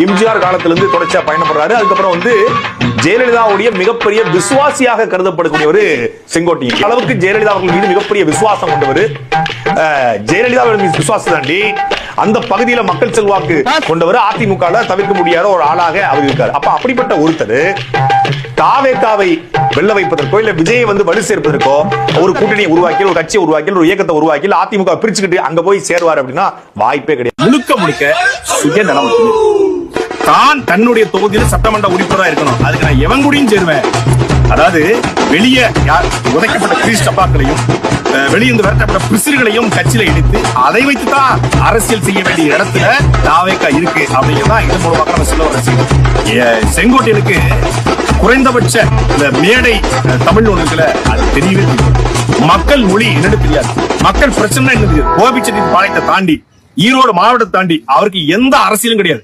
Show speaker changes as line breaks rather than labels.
எம்ஜிஆர் காலத்திலிருந்து தொடர்ச்சியா பயணப்படுறாரு. அதுக்கப்புறம் வந்து ஜெயலலிதாவுடைய மிகப்பெரிய விசுவாசியாக கருதப்படக்கூடியவர் செங்கோட்டையன். அளவுக்கு ஜெயலலிதா அவர்கள் மீது மிகப்பெரிய விசுவாசம் கொண்டவர் அஹ், ஜெயலலிதா மீது விசுவாசம் தாண்டி அந்த பகுதியில மக்கள் செல்வாக்கு கொண்டவர் அதிமுக தவிர்க்க முடியாத ஒரு ஆளாக அவர் இருக்காரு அப்ப அப்படிப்பட்ட ஒருத்தர் தாவேக்காவை வெல்ல வைப்பதற்கோ இல்ல விஜயை வந்து வலு சேர்ப்பதற்கோ ஒரு கூட்டணியை உருவாக்கி ஒரு கட்சியை உருவாக்கி ஒரு இயக்கத்தை உருவாக்கி அதிமுக பிரிச்சுக்கிட்டு அங்க போய் சேருவார் அப்படின்னா வாய்ப்பே கிடையாது.
முழுக்க முழுக்க சுயநலம். தான் தன்னுடைய தொகுதியில சட்டமன்ற உறுப்பினரா இருக்கணும். அதுக்கு நான் எவன் கூடயும் சேருவேன். அதாவது வெளியே யார் உதைக்கப்பட்ட கிரீஸ் டப்பாக்களையும் வெளியிருந்து விரட்டப்பட்ட பிசிறுகளையும் கட்சியில இணைத்து அதை வைத்து தான் அரசியல் செய்ய வேண்டிய இடத்துல தாவேக்கா இருக்கு அப்படிங்கிறதான் இது மூலமாக நம்ம சொல்ல வர செய்யும் செங்கோட்டையனுக்கு குறைந்தபட்ச இந்த மேடை தமிழ் ஒன்றுல அது தெரியவே தெரியும் மக்கள் மொழி என்னன்னு தெரியாது. மக்கள் பிரச்சனை என்ன தெரியாது. கோபிச்செட்டி பாளையத்தை தாண்டி ஈரோடு மாவட்டத்தை தாண்டி அவருக்கு எந்த அரசியலும் கிடையாது.